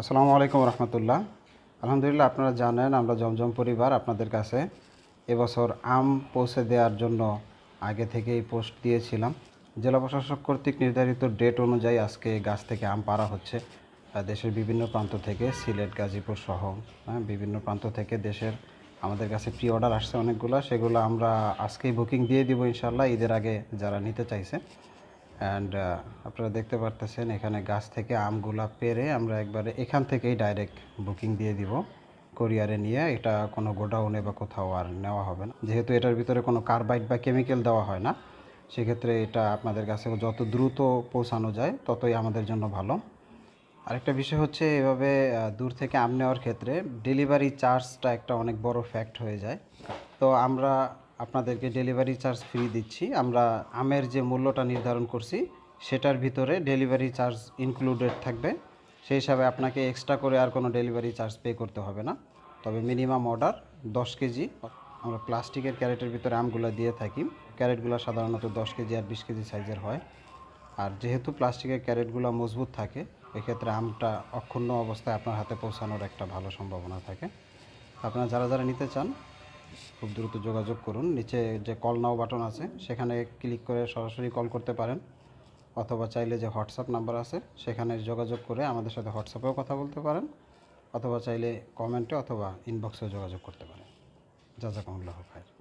আসসালামু আলাইকুম রহমতুল্লাহ। আলহামদুলিল্লাহ আপনারা জানেন আমরা জমজম পরিবার আপনাদের কাছে এবছর আম পৌঁছে দেওয়ার জন্য আগে থেকেই পোস্ট দিয়েছিলাম। জেলা প্রশাসক কর্তৃক নির্ধারিত ডেট অনুযায়ী আজকে গাছ থেকে আম পাড়া হচ্ছে। দেশের বিভিন্ন প্রান্ত থেকে সিলেট গাজীপুর সহ হ্যাঁ, বিভিন্ন প্রান্ত থেকে দেশের আমাদের কাছে প্রি অর্ডার আসছে অনেকগুলো। সেগুলো আমরা আজকেই বুকিং দিয়ে দিব ইনশাল্লাহ ঈদের আগে যারা নিতে চাইছে। অ্যান্ড আপনারা দেখতে পারতেছেন এখানে গাছ থেকে আমগুলা পেরে আমরা একবারে এখান থেকেই ডাইরেক্ট বুকিং দিয়ে দিব। কোরিয়ারে নিয়ে এটা কোনো গোডাউনে বা কোথাও আর নেওয়া হবে না। যেহেতু এটার ভিতরে কোনো কার্বাইড বা কেমিক্যাল দেওয়া হয় না, সেক্ষেত্রে এটা আপনাদের কাছে যত দ্রুত পৌঁছানো যায়, ততই আমাদের জন্য ভালো। আরেকটা বিষয় হচ্ছে এভাবে দূর থেকে আম নেওয়ার ক্ষেত্রে ডেলিভারি চার্জটা একটা অনেক বড় ফ্যাক্ট হয়ে যায়। তো আমরা আপনাদেরকে ডেলিভারি চার্জ ফ্রি দিচ্ছি। আমরা আমের যে মূল্যটা নির্ধারণ করছি, সেটার ভিতরে ডেলিভারি চার্জ ইনক্লুডেড থাকবে। সেই হিসাবে আপনাকে এক্সট্রা করে আর কোনো ডেলিভারি চার্জ পে করতে হবে না। তবে মিনিমাম অর্ডার দশ কেজি। আমরা প্লাস্টিকের ক্যারেটের ভিতরে আমগুলো দিয়ে থাকি। ক্যারেটগুলো সাধারণত দশ কেজি আর বিশ কেজি সাইজের হয়। আর যেহেতু প্লাস্টিকের ক্যারেটগুলো মজবুত থাকে, এক্ষেত্রে আমটা অক্ষুণ্ণ অবস্থায় আপনার হাতে পৌঁছানোর একটা ভালো সম্ভাবনা থাকে। আপনারা যারা যারা নিতে চান খুব দ্রুত যোগাযোগ করুন। নিচে যে কল নাও বাটন আছে, সেখানে ক্লিক করে সরাসরি কল করতে পারেন। অথবা চাইলে যে হোয়াটসঅ্যাপ নাম্বার আছে, সেখানে যোগাযোগ করে আমাদের সাথে হোয়াটসঅ্যাপেও কথা বলতে পারেন। অথবা চাইলে কমেন্টে অথবা ইনবক্সেও যোগাযোগ করতে পারেন। যা যা কমলা খায়ের